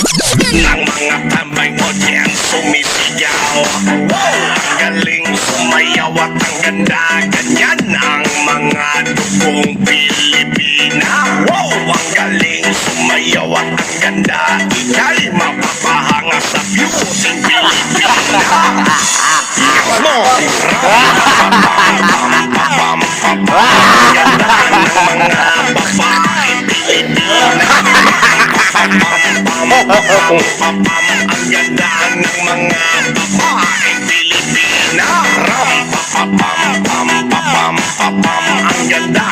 Ng mga tambay mo diyan sumisigaw! Ang galing sumayaw at ang ganda Ganyan ang mga dugong Pilipina Wow! Ang galing sumayaw at ang ganda Ika'y mapapahanga sa beauty Pilipina Yes mo! Ganda ng mga babae Pilipina Ang ganda ng mga babae Pilipina. Ram pa pam pam pa pam pa pam Ang ganda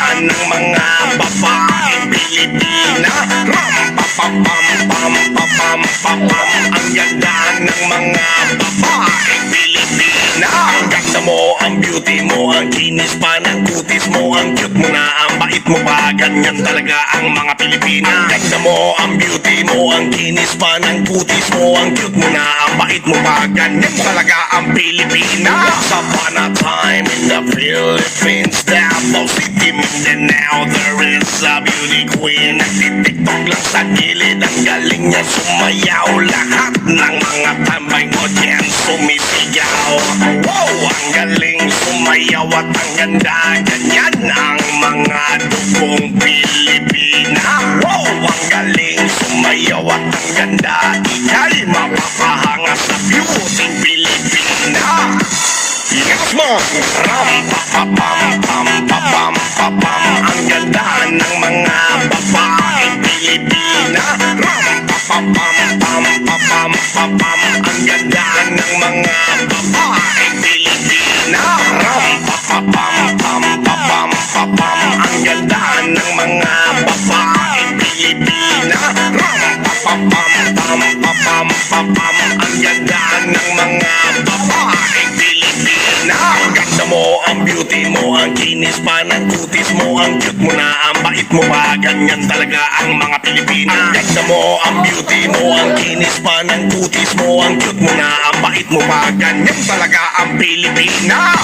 ng mga babae Pilipina. Ang ganda mo, ang beauty mo, ang kinis pa ng kutis mo Ang cute mo na, bait mo pa Ganyan talaga ang mga Pilipina Ang ganda mo, ang beauty mo, ang kinis pa ng kutis mo. Ang cute mo na, ang bait mo pa Ganyan talaga ang Pilipina. Once upon a time in the Philippines Davao City, Mindanao There is a beauty queen. Nagtitiktok lang sa gilid Ang galing niya sumayaw. Lahat ng mga tambay mo dyan sumisigaw sumayaw at ang ganda Ganyan ang mga dugong Pilipina Wow! Ang galing sumayaw at ang ganda Ika'y mapapahanga sa beauty Pilipina Yes mo! Ram pa pa pam pam pa pam pa pam Ang ganda ng mga babae Pilipina Ram pa pa pam pam pa pam pa pam Ang ganda ang kinis pa ng kutis mo Ang cute mo na, ang bait mo pa. Ganyan talaga ang mga Pilipina. Ang ganda mo, ang beauty mo, ang kinis pa ng kutis mo Ang cute mo na, ang bait mo pa. Ganyan talaga ang Pilipina